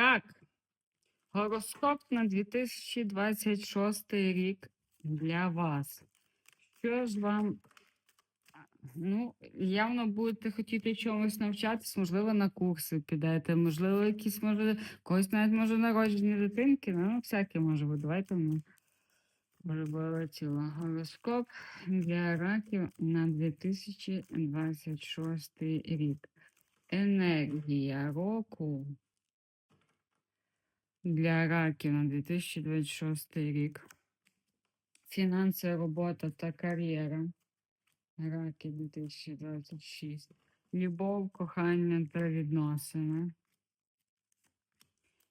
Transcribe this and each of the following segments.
Рак. Гороскоп на 2026 рік для вас. Що ж вам, ну, явно будете хотіти чомусь навчатись, можливо, на курси підете, можливо, якісь, може, когось навіть може народження дитинки, ну, всяке може бути. Давайте ми приболетіло. Гороскоп для раків на 2026 рік. Енергія року для раків на 2026 рік. Фінанси, робота та кар'єра. Раки 2026. Любов, кохання та відносини.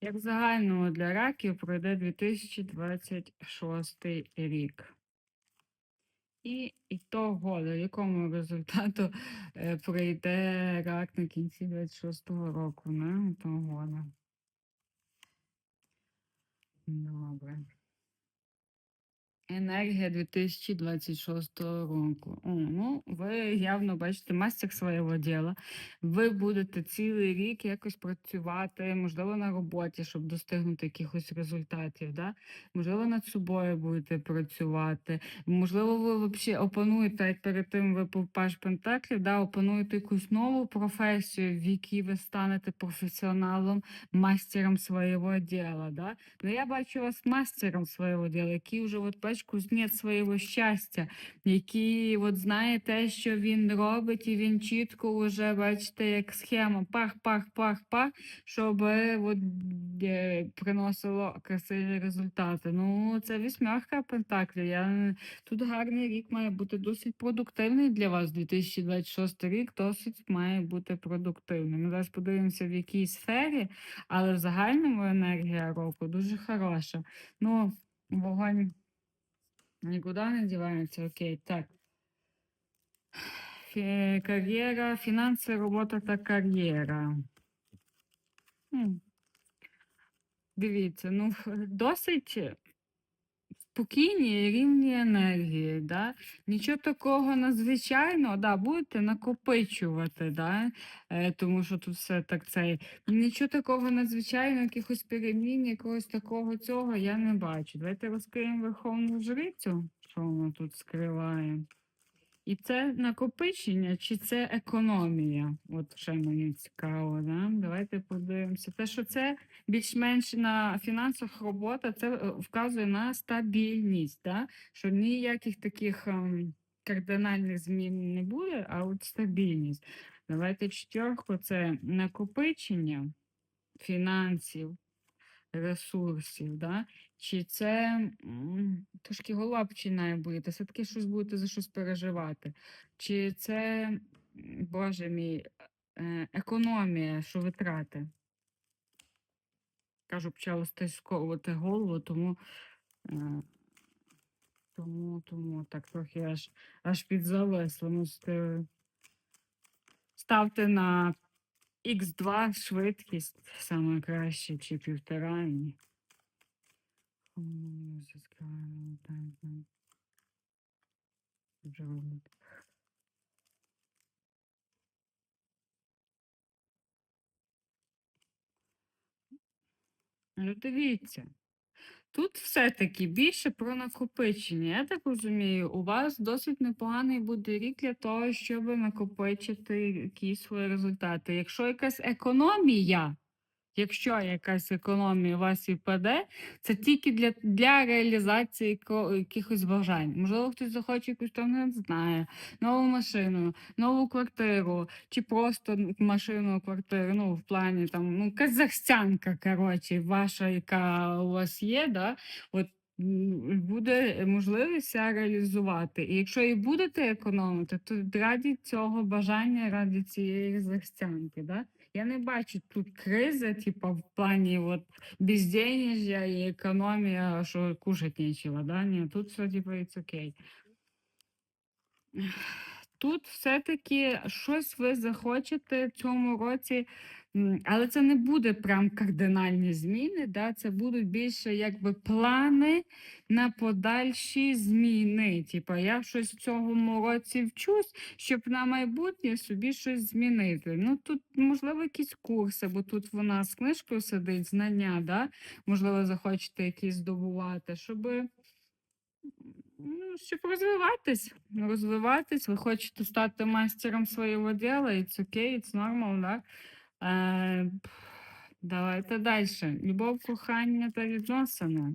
Як в загальному для раків пройде 2026 рік. І ітого, до якому результату е, прийде рак на кінці 26-го року, не? Того. Да. Добре. Енергія 2026 року. О, ну, ви явно бачите мастер свого діла. Ви будете цілий рік якось працювати, можливо, на роботі, щоб достигнути якихось результатів. Да? Можливо, над собою будете працювати. Можливо, ви взагалі опануєте, як перед тим ви Паш Пентаклів, да, опануєте якусь нову професію, в якій ви станете професіоналом, мастером свого діла. Да? Ну, я бачу вас мастером свого діла, який вже от кузнець свого щастя, який от знає те, що він робить, і він чітко вже бачите, як схема пах, пах, пах, пах, щоб от, е, приносило красиві результати. Ну, це вісьмерка пентаклів. Я... Тут гарний рік має бути досить продуктивний для вас. 2026 рік досить має бути продуктивним. Ми зараз подивимося, в якій сфері, але в загальному енергія року дуже хороша. Ну, вогонь нікуди не дівається, окей, так. Фі- Кар'єра, фінанси, робота та кар'єра. М. Дивіться, ну досить спокійні рівні енергії, да? Нічого такого надзвичайного, да, будете накопичувати, да? е, тому що тут все так цей. Нічого такого надзвичайного, якихось перемін, якогось такого цього я не бачу. Давайте розкриємо Верховну Жрицю, що вона тут скриває. І це накопичення чи це економія? От ще мені цікаво. Да? Давайте подивимося. Те, що це більш-менш на фінансах робота, це е, вказує на стабільність, да? що ніяких таких ем, кардинальних змін не буде, а от стабільність. Давайте четверку це накопичення фінансів, ресурсів. Да? Чи це трошки голова починає боліти, все-таки щось будете за щось переживати. Чи це, Боже мій, е, економія, що витрати? Кажу, почало стисковувати голову, тому, е, тому, тому так трохи аж, аж підзависло. Можете ставте на Х2 швидкість саме краще, чи півтора. робити. Ну, дивіться. Тут все-таки більше про накопичення. Я так розумію, у вас досить непоганий буде рік для того, щоб накопичити якісь свої результати. Якщо якась економія, якщо якась економія у вас і це тільки для, для реалізації якихось бажань. Можливо, хтось захоче якусь там не знаю, нову машину, нову квартиру, чи просто машину, квартиру, ну, в плані там, ну, якась захстянка, коротше, ваша, яка у вас є, да, от буде можливість реалізувати. І якщо і будете економити, то раді цього бажання, раді цієї захстянки, да? Я не бачу тут кризи, типу, в плані от, безденежжя і економія, що кушать нічого, да? Ні, тут все, типу, it's окей. Тут все-таки щось ви захочете в цьому році, але це не буде прям кардинальні зміни, да? це будуть більше якби плани на подальші зміни. Типа, я щось в цьому році вчусь, щоб на майбутнє собі щось змінити. Ну тут, можливо, якісь курси, бо тут вона з книжкою сидить, знання, да? можливо, захочете якісь здобувати, щоб. Ну, щоб розвиватись, розвиватись, ви хочете стати мастером свого діла, it's okay, it's normal, да? Е, давайте далі. Любов, кохання та відносини.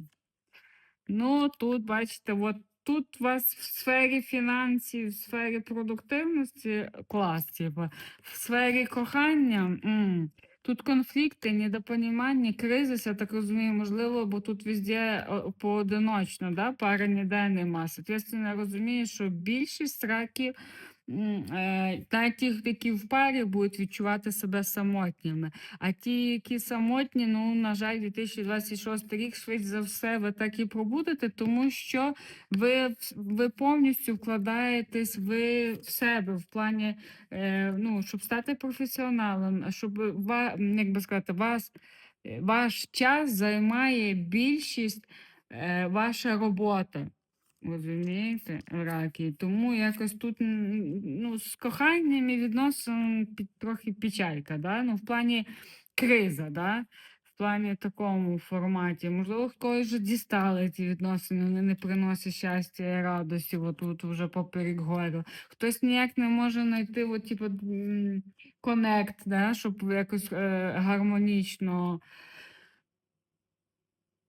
Ну, тут, бачите, от тут у вас в сфері фінансів, в сфері продуктивності клас, типу, в сфері кохання. м, Тут конфлікти, недопонімання, кризис, я так розумію, можливо, бо тут везде поодиночно, да, пари ніде нема. Соответственно, я розумію, що більшість раків, е, ті, які в парі, будуть відчувати себе самотніми. А ті, які самотні, ну, на жаль, 2026 рік, швидше за все, ви так і пробудете, тому що ви, ви повністю вкладаєтесь ви в себе в плані, е, ну, щоб стати професіоналом, щоб ва, як би сказати, вас, е, ваш час займає більшість е, ваша робота. Розумієте, раки. Тому якось тут ну, з коханням і відносин трохи печалька, да? ну, в плані криза, да? в плані такому форматі. Можливо, когось вже дістали ці відносини, вони не приносять щастя і радості, отут вже поперек гору. Хтось ніяк не може знайти от, типу, м, коннект, да? щоб якось е, гармонічно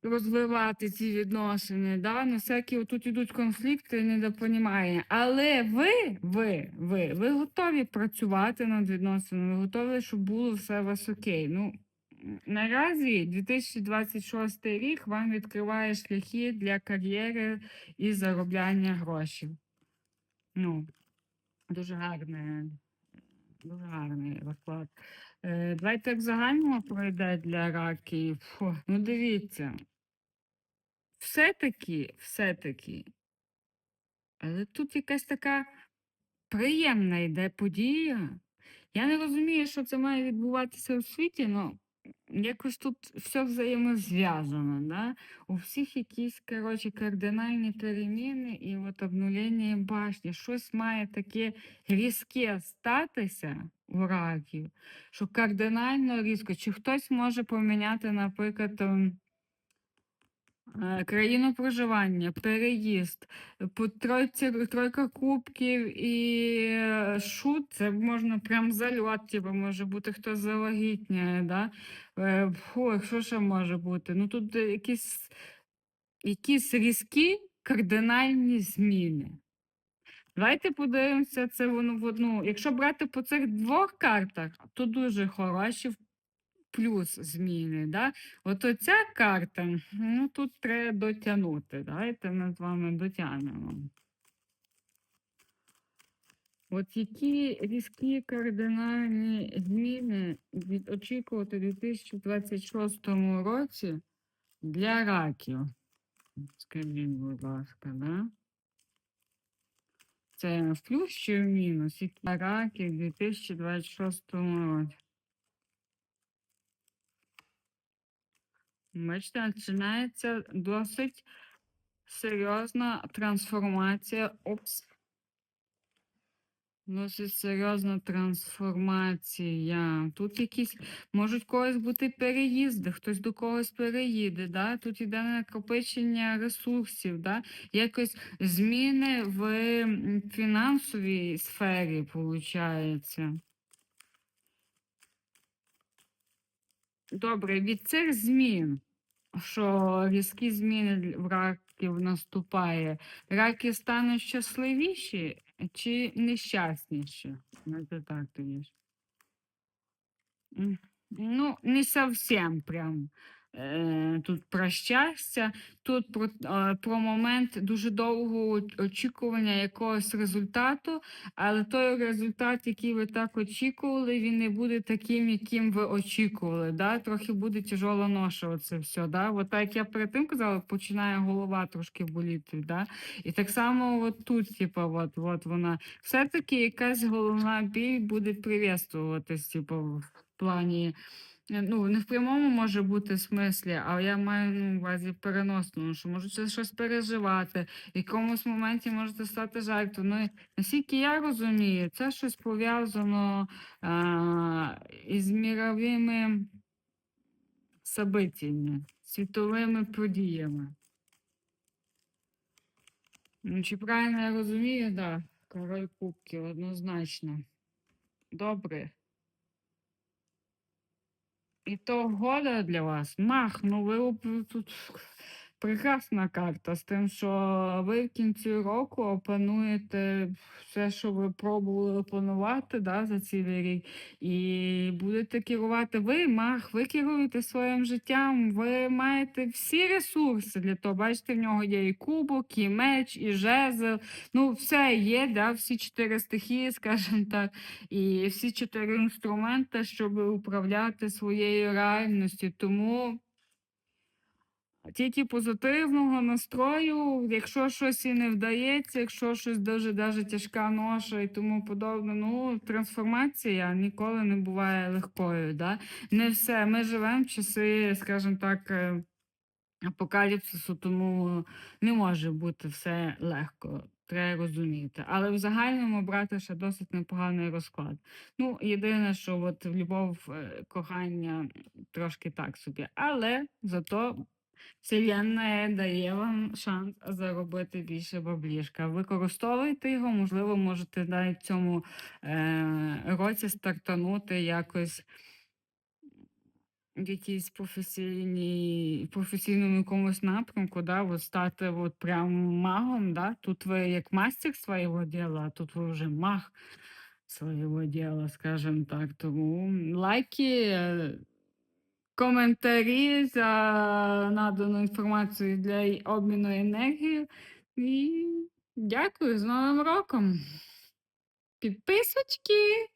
розвивати ці відносини, да? на всякі тут ідуть конфлікти, недопонімання. Але ви, ви, ви, ви готові працювати над відносинами, ви готові, щоб було все у вас окей. Ну, наразі 2026 рік вам відкриває шляхи для кар'єри і заробляння грошей. Ну, дуже гарне, дуже гарний розклад. Е, давайте як загального пройде для раків. Фу, ну дивіться. Все-таки, все-таки. Але тут якась така приємна йде подія. Я не розумію, що це має відбуватися у світі, але якось тут все взаємозв'язано. Да? У всіх якісь, коротше, кардинальні переміни і от обнулення башні. Щось має таке різке статися у раків, що кардинально різко. Чи хтось може поміняти, наприклад, Країну проживання, переїзд, по тройці, тройка кубків і е, шут, це можна прям зальот, типу, може бути хтось завагітняє, да? Е, Фу, що ще може бути? Ну тут е, якісь, якісь різкі кардинальні зміни. Давайте подивимося це воно в одну. Якщо брати по цих двох картах, то дуже хороші плюс зміни. Да? От оця карта, ну тут треба дотягнути. Давайте ми з вами дотягнемо. От які різкі кардинальні зміни від очікувати у 2026 році для раків? Скажіть, будь ласка, да? Це в плюс чи в мінус? Які раки в 2026 році? Бачите, починається досить серйозна трансформація. Опс. Досить серйозна трансформація. Тут якісь можуть когось бути переїзди, хтось до когось переїде. Да? Тут іде накопичення ресурсів, да? якось зміни в фінансовій сфері, виходить. Добре, від цих змін, що різкі зміни в раків наступає, раки стануть щасливіші чи нещасніші? Це так тоді. Ну, не зовсім прям. Е, тут про щастя, тут про, е, про момент дуже довгого очікування якогось результату, але той результат, який ви так очікували, він не буде таким, яким ви очікували. Да? Трохи буде тяжела ноша все. Да? От так як я перед тим казала, починає голова трошки боліти. Да? І так само от тут, типу, от, от вона. Все-таки якась головна біль буде прив'язуватись, типу, плані. е, Ну, не в прямому може бути смислі, а я маю ну, на увазі переносному, що можете щось переживати, в якомусь моменті можете стати жертвою. Ну, наскільки я розумію, це щось пов'язано із міровими событиями, світовими подіями. Ну, чи правильно я розумію, так, да, король кубків, однозначно. Добре. І то года для вас. Мах, прекрасна карта з тим, що ви в кінці року опануєте все, що ви пробували опанувати да, за цілий рік, і будете керувати ви, мах, ви керуєте своїм життям, ви маєте всі ресурси для того. Бачите, в нього є і кубок, і меч, і жезл. Ну, все є, да, всі чотири стихії, скажімо так і всі чотири інструменти, щоб управляти своєю реальністю. Тому тільки позитивного настрою, якщо щось і не вдається, якщо щось дуже даже тяжка ноша і тому подобне, ну трансформація ніколи не буває легкою. Да? Не все. Ми живемо в часи, скажімо так. е, апокаліпсису, тому не може бути все легко. Треба розуміти. Але в загальному брати ще досить непоганий розклад. Ну, єдине, що от любов, е, кохання трошки так собі. Але зато Вселенная дає вам шанс заробити більше баблішка. Використовуйте його, можливо, можете навіть в цьому е, році стартанути якось якійсь професійній, професійному якомусь напрямку, да, от стати от прям магом, да? Тут ви як мастер свого діла, а тут ви вже маг свого діла, скажімо так. Тому лайки, е, коментарі за надану інформацію для обміну енергією. І дякую з Новим роком! Підписочки!